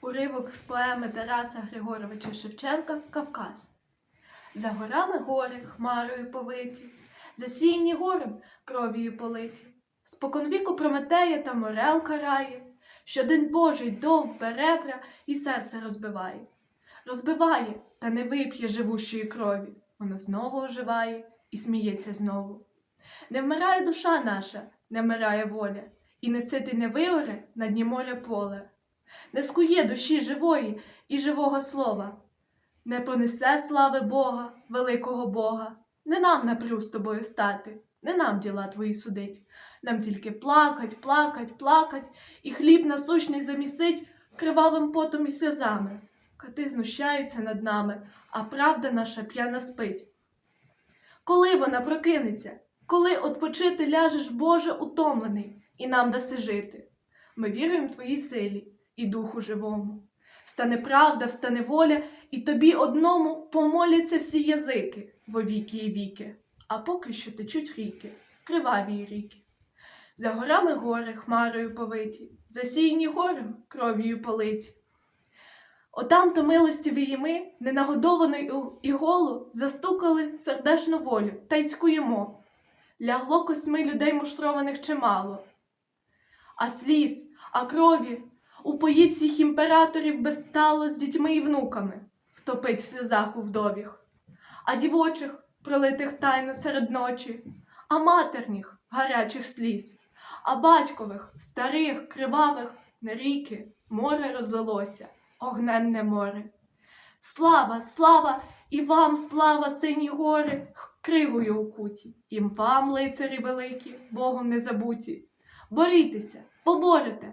Уривок з поеми Тараса Григоровича Шевченка Кавказ. За горами гори хмарою повиті, засіяні горем кров'ю политі. Споконвіку Прометея та морел карає, щодень Божий дов беребра і серце розбиває. Розбиває, та не вип'є живущої крові, воно знову оживає і сміється знову. Не вмирає душа наша, не вмирає воля, і не сити не виоре на дні моря поле. Не скує душі живої і живого слова, не понесе слави Бога, великого Бога. Не нам напрю з тобою стати, не нам діла твої судить. Нам тільки плакать, плакать, плакать, і хліб насущний замісить кривавим потом і сльозами. Кати знущаються над нами, а правда наша п'яна спить. Коли вона прокинеться, коли отпочити ляжеш, Боже, утомлений, і нам даси жити. Ми віруємо твоїй силі і духу живому. Встане правда, встане воля, і тобі одному помоляться всі язики во віки і віки, а поки що течуть ріки, криваві ріки. За горами гори хмарою повиті, засіяні горем кров'ю политі. Отам-то милостиві ми, ненагодований і голу, застукали сердешну волю та й цькуємо. Лягло костьми людей муштрованих чимало. А сліз, а крові упоїть всіх імператорів безстало з дітьми і внуками, втопить в сльозах у вдовіх, а дівочих, пролитих тайно серед ночі, а матерніх гарячих сліз, а батькових, старих, кривавих на ріки море розлилося, огненне море. Слава, слава і вам, слава, сині гори, кривою укуті, і вам, лицарі великі, Богом не забуті. Борітеся, поборете,